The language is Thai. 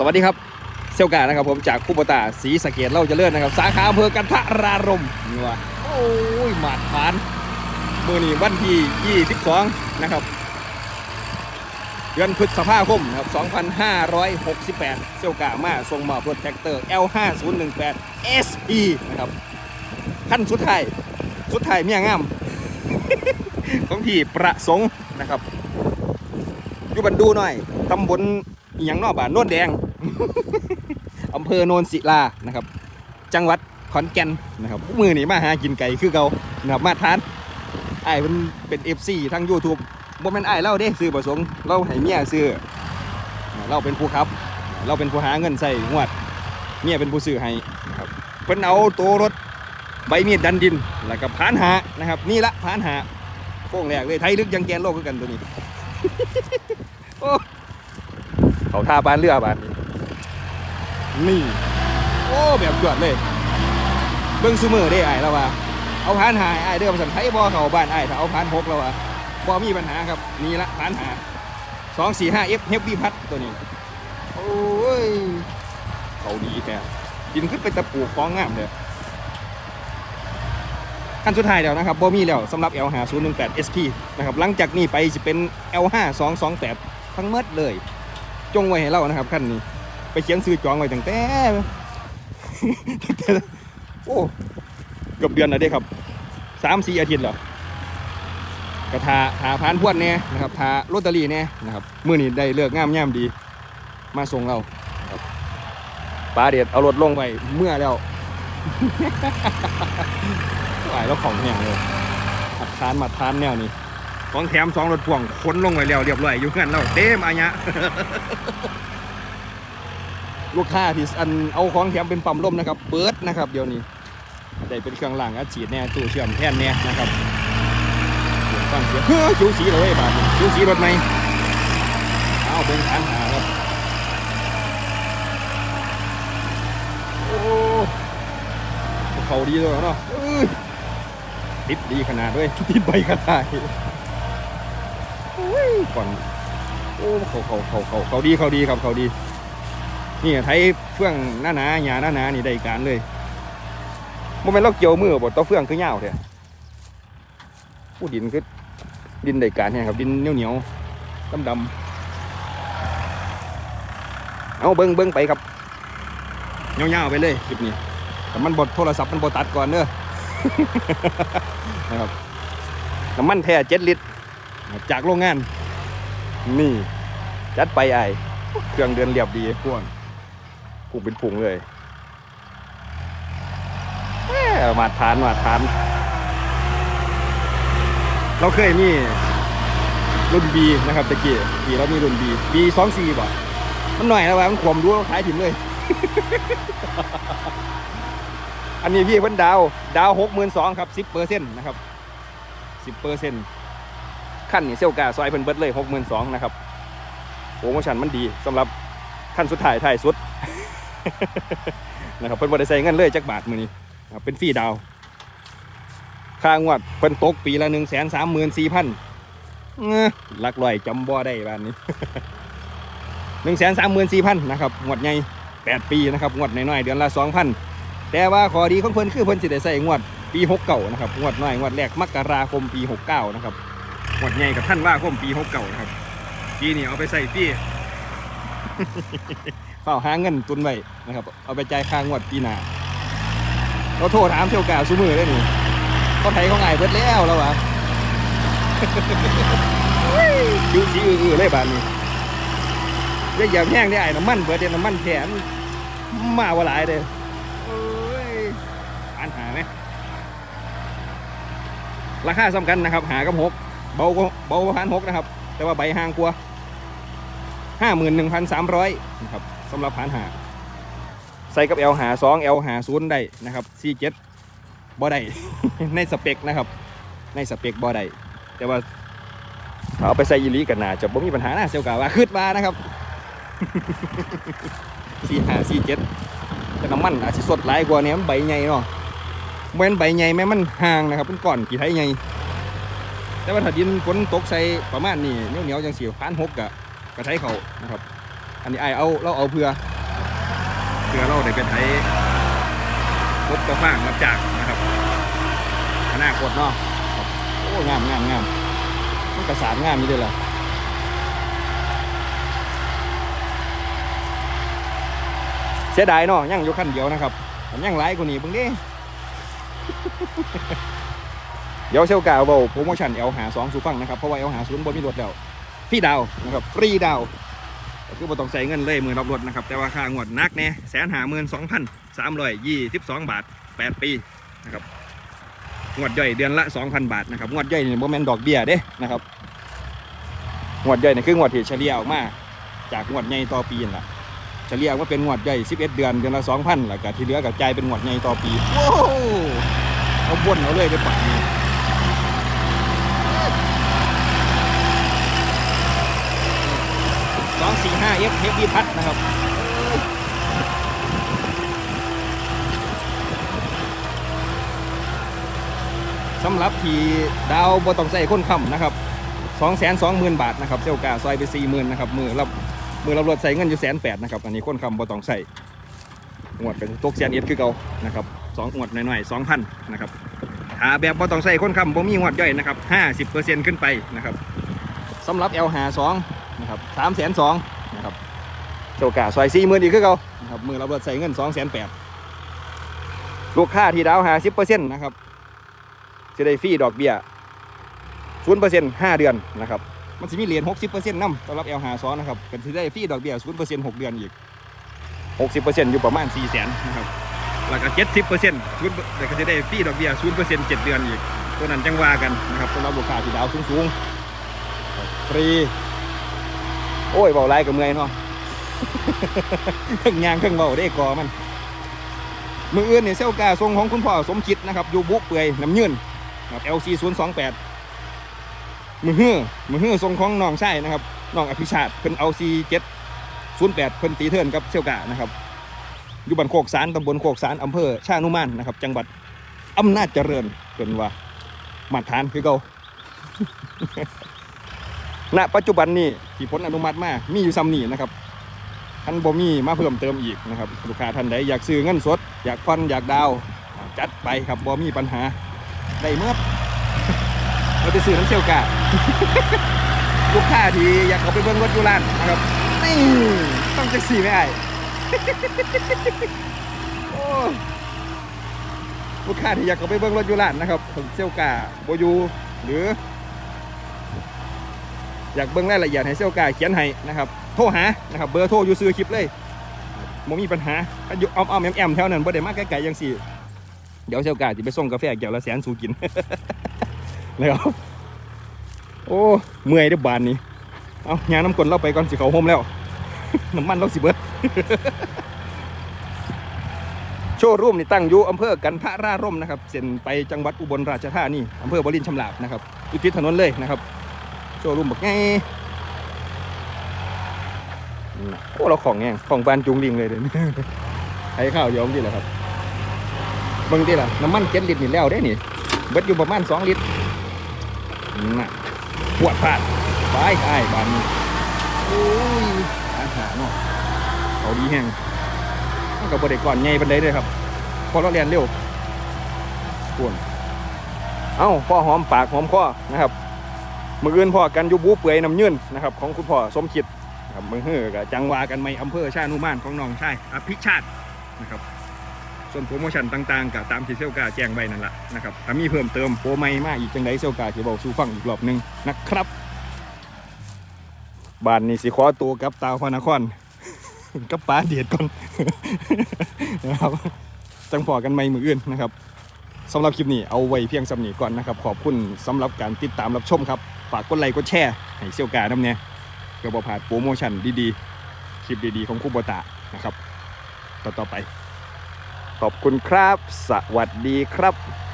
สวัสดีครับเซลกานะครับผมจากคูปตาสีสะเกตเล่าเจริญนะครับ สาขาอำเภอกันทรารมนี่ว่าโอ้ยหมาดผานมือนี้วันที่22นะครับเดือนพฤษภาคมนะครับ2568 เซลกามาส่งมอบรถแท็กเตอร์ L5018 SP นะครับขั้นสุดท้ายสุดท้ายเมียงามของพี่ประสงค์นะครับอยู่บันดูหน่อยตำบลอย่างนอกบ้านโนนแดง อำเภอโนนศิลานะครับ จังหวัดขอนแก่นนะครับมือนี่มาหากินไก่คือเกานะครับมาทานไอ้ายมันเป็น FC ทั้ง YouTube บ่แม่นไอ้เล่าเด้ซื้อประสงค์เราให้เมียซื้อเราเป็นผู้ขับ เราเป็นผู้หาเงินใส่งวดเมียเป็นผู้ซื้อให้นะครับเพิ่นเอาตัวรถใบมีดดันดินแล้วก็พานหานะครับนี่ละพานหาโค้งแรกเลยไทยลึกยังแกนโลกกันตัวนี้โอ้เขาท่าบานเรือบานนี้ นี่ โอ้แบบยอดเลย เบิ้งซูเมือได้ไอ้ายแล้วว่าเอาพานหายไอ้ายเดิมสันไทยบ่เขาบ้านไอ้ายถ้าเอาพานหกแล้วว่าบ่มีปัญหาครับนี่ละพานหาสองสี่ห้าเอฟเฮฟวีพัดตัวนี้ โอ้ยเขาดีแท้กินขึ้นเป็นตะปูฟองงามเลยขั้นสุดท้ายแล้วนะครับบ่มีแล้วสำหรับ L 5 0 1 8 SP นะครับหลังจากนี้ไปจะเป็น L 5 2 2 8ทั้งหมดเลย จงไว้ให้เรานะครับขั้นนี้ ไปเขียนซื้อจองไว้ตั้งแต่โอ้เกือบเดือนแล้วเด้ครับสามสี่อาทิตย์แล้วกระทาทาพานพวดแน่นะครับทาลอตเตอรี่แน่ยนะครับมื่อนี้ได้เลือกงามย่มดี มาส่งเราป้าเดียดเอารถลงไปเมื่อแล้วไหวแล้วของแห้งเลยมัดทานมัดทานแนวนี้ของแถมสองรถพ่วงขนลงไว้แล้วเรียบร้อยอยู่งั้นแล้วเต็มอายะ ลูกค้าที่อันเอาของแถมเป็นปั๊มลมนะครับ เปิดนะครับ เดี๋ยวนี้ได้เป็นเครื่องล่างอัดฉีดแน่ตู้เชื่อมแท่นแน่นะครับฟังเสียงเฮ้ยคิวสีเลยบาทนี่คิวสีรถไหมเอาเป็นฐานหาครับโอ้เขาดีเลยเนาะติดดีขนาดด้วยติดใบกระต่ายโอ้ยก่อนโอ้เขาเขาเขาเขาเขาดีเขาดีครับเขาดี นี่ไทยเฟื่องหน้าหนาหยาหน้าหนานี่ได้การเลยโมเมนต์เราเกี่ยวมือบ่ตัวเฟื่องคือยาวแท้ผู้ดินคือดินได้การเนี่ยครับดินเหนียวเหนียวดำดำๆเอาเบิ้งเบิ้งไปครับเงาวๆไปเลยคลิปนี้แต่มันบดโทรศัพท์มันบดตัดก่อนเด้อนะครับน้ำมันแท้เจ็ดลิตร จากโรงงาน นี่ จัดไปไอเครื่องเดินเรียบดีพวก ผุงเป็นผุงเลยมาทานมาทาน เราเคยมีรุ่น B นะครับตะกี้ปีเรามีรุ่น B B สองสี่บ่มันหน่อยแล้วว่ามันขวมรู้เราขายถิ่มเลย อันนี้พี่เพิ่นดาว ดาวหกหมื่นสองครับสิบเปอร์เซ็นต์นะครับสิบเปอร์เซ็นต์ขั้นนี่เซลกาซอยเพิ่นเบิดเลยหกหมื่นสองนะครับโปรโมชั่นมันดีสำหรับขั้นสุดท้ายท้ายสุด นะครับเพิ่นบ่ได้ใส่เงินเลยจักบาทมื้อนี้เป็นฟรีดาว ค่างวดเพิ่นตกปีละ1 3 4 0 0 0เอ้อหลักร้อยจำบ่ได้บ้านนี้1 3 4 0 0 0นนะครับงวดใหญ่8ปีนะครับงวดน้อยๆเดือนละ2,000แต่ว่าข้อดีของเพิ่นคือเพิ่นสิได้ใส่งวดปี69นะครับงวดน้อยงวดแรกมกราคมปี69นะครับงวดใหญ่กับท่านว่าคมปี69นะครับปีนี้เอาไปใส่ฟี่ ฝ้าหาเงินตุนไว้นะครับ เอาไปจ่ายค่างวดปีหน้าเราโทรถามเที่ยวกาซูมือได้หนี่เขาไทยเขาไงเบิดแล้วแล้ววะคิวสีอือๆเลยบานนี้เรียกอย่าแห้งได้ไอ้น้ำมันเบิดเดน้ำมันแถมมาว่าหลายเลยอ้ยปัญหาไหมราคาสำคัญนะครับ หากับหกเบากว่าเบากว่าพันหกนะครับ แต่ว่าใบห่างกว่าห้าหมื่นหนึ่งพันสามร้อยนะครับ สำหรับผ่านหาใส่กับ L หาสอง L หาศูนย์ได้นะครับ C7 บ่ได้ ในสเปคนะครับ ในสเปคบ่ได้แต่ว่าถ้าเอาไปใส่ยีรีกันนาจะบ่มีปัญหานะเซลกาว่าคืดมานะครับ C หา C7 แต่น้ำมันอาจจะสดหลายกว่านี้มันใบใหญ่เนาะเว้นใบใหญ่แม้มันห่างนะครับเป็นก้อนกี่ไทยใหญ่แต่ว่าถ้าดินฝนตกใส่ประมาณนี้เหนียวๆจังสีพันหกกะกระไทเขานะครับ อันนี้ไอเอาเราเอาเพื่อเพื่อเราได้เป็นไทรถกระฟางรับจากนะครับอนาคตเนาะโอ้งามงามงามมันกระสานงามนี่เลยล่ะเสียดายเนาะยังอยู่คันเดียวนะครับผมยังไล่กว่านี้เบิ่งดิเดี๋ยวเซลกาเอาโปรโมชั่นเอลหาสองสูฟังนะครับ เพราะว่าเอลหาศูนย์บนมีรถแล้วฟรีดาวนะครับฟรีดาว ก็คือบ่ต้องใส่เงินเลยมือรับรถนะครับ แต่ว่าค่างวดนักเนี่ยแสนหาหมื่นสองพันสามร้อยยี่สิบสองบาทแปดปีนะครับงวดย่อยเดือนละสองพันบาทนะครับงวดย่อยนี่โมเมนดอกเบี้ยเด้นะครับงวดย่อยนี่คืองวดที่เฉลี่ยออกมาจากงวดใหญ่ต่อปีนั่นล่ะเฉลี่ยออกมาเป็นงวดย่อย11 เดือนเดือนละ2,000แล้วก็ที่เหลือก็จ่ายเป็นงวดใหญ่ต่อปี โอ้โหเอาบนเอาเลยไปป่านนี้ 45F Heavy พัดนะครับสำหรับที่ดาวบอตองใส่ค้นคำนะครับ220,000 บาทนะครับเซลกาซอยไป4ี่หมื่นนะครับมือเรามือเรับรถใส่เงินอยู่แสนแปดนะครับอันนี้ค้นคำบอตองใส่งวดเป็นตกแสนเอฟคือเก่านะครับสองงวดหน่อยๆสองพันนะครับหาแบบบอตองใส่ค้นคำบ่มีงวดย่อยนะครับ50%ขึ้นไปนะครับสำหรับ L52 นะครับสามแสนสอง เซลกาซอยสี่หมื่นอีกคือเก่านะครับมือรับรถใส่เงินสองแสนแปดลูกค้าที่ดาวหาสิบเปอร์เซ็นต์นะครับจะได้ฟรีดอกเบี้ยศูนย์เปอร์เซ็นต์ห้าเดือนนะครับมันจะมีเหรียญหกสิบเปอร์เซ็นต์นำสำหรับเอลหาซอนะครับก็จะได้ฟรีดอกเบี้ยศูนย์เปอร์เซ็นต์หกเดือนอีกหกสิบเปอร์เซ็นต์อยู่ประมาณสี่แสนนะครับแล้วก็เจ็ดสิบเปอร์เซ็นต์ศูนย์แต่ก็จะได้ฟรีดอกเบี้ยศูนย์เปอร์เซ็นต์เจ็ดเดือนอีกตัวนั้นจังว่ากันนะครับสำหรับลูกค้าที่ดาวสูงสูงๆฟรีโอ้ยเบาไรกับเมื่อยเนาะ เครื่องยางเครื่องเบาได้กอมันมืออื่นเนี่ยเซลกาทรงของคุณพ่อสมคิดนะครับยูบุเปื่อยน้ำยืนนะครับ LC 0 2 8มือฮื้อมือฮื้อทรงของน้องชายนะครับน้องอภิชาติเพิ่น LC 7 0 8เพิ่นตีเทินกับเซลกานะครับอยู่บ้านโคกสารตำบลโคกสารอำเภอชานุมานนะครับ จังหวัดอำนาจเจริญเป็นว่ามาตรฐานคือเก่าณปัจจุบันนี้ที่ผลอนุมัติมามีอยู่ซ้ำนี่นะครับ ท่านบ่มีมาเพิ่มเติมอีกนะครับลูกค้าท่านใดอยากซื้อเงินสด อยากผ่อนอยากดาว จัดไปครับบ่มีปัญหาได้เมื่อเราไปซื้อน้ำเชี่ยวกาลูกค้าที่อยากเอาไปเบิ่งรถยูรานนะครับนี่ต้องจะสีไม่ไอ้ลูกค้าที่อยากเอาไปเบิ่งรถยูรานนะครับเชี่ยวกาโบอยูหรือ อยากเบิ่งรายละเอียดให้เซลกาเขียนให้นะครับ โทรหานะครับเบอร์โทรอยู่ซื้อคลิปเลยบ่มีปัญหาถ้าอยู่อ้อมๆแอมๆแถวนั้นบ่ได้มากไกลๆจังซี่ เดี๋ยวเซลกาสิไปส่งกาแฟแก้วละแสนสู่กินนะครับโอ้เมื่อยเด้บานนี้เอายาน้ำกลเราไปก่อนสิเขาโฮมแล้วน้ำมันเราสิเบิดโชว์รูมนี่ตั้งอยู่อำเภอกันทะราร่มนะครับเส้นไปจังหวัดอุบลราชธานีอำเภอบรินชำลาบนะครับอยู่ติดถนนเลยนะครับ โชว์รูมบักไง โอ้เราของแงงของบานจุงลิงเลยเดี๋ยวนี้ใช้ข้าวเดียวนี่แหละครับเบิ่งดิล่ะน้ำมันเจ็ดลิตรนี่แล้วได้นี่เบิดอยู่ประมาณสองลิตรน่ะปวดพลาดไปไอ้ายบานนี้โอ้ยอาหารเนาะเขาดีแห้งกับบริก่อนไงบันไดเลยครับ พอเราเรียนเร็วปวนเอ้าพ่อหอมปากหอมคอนะครับมืออื่นพ่อกันยูบูเปื่อยน้ำยืนนะครับ ของคุณพ่อสมคิด นะครับมือฮือกับจังหวากันไม่อำเภอชานุมานของน้องชายอภิชาตินะครับ ส่วนโปรโมชั่นต่างๆกับตามที่เซลกาแจ้งไว้นั่นแหละนะครับถ้ามีเพิ่มเติมโปรใหม่มาอีกจังไดเซลกาจะบอกสู่ฟังอีกรอบหนึ่งนะครับบ้านนี้สิขอตัวกับตาพระนครกับป้าเดียดก่อนนะครับจังพอกันไม่มืออื่นนะครับสำหรับคลิปนี้เอาไว้เพียงสำนีก่อนนะครับ ขอบคุณสำหรับการติดตามรับชมครับ ฝากกดไลค์กดแชร์ให้เซี่ยวกาน้ำเนี่ย เพื่อบ่พลาดโปรโมชั่นดีๆ คลิปดีๆ ของคุโบตะนะครับ ต่อๆไป ขอบคุณครับ สวัสดีครับ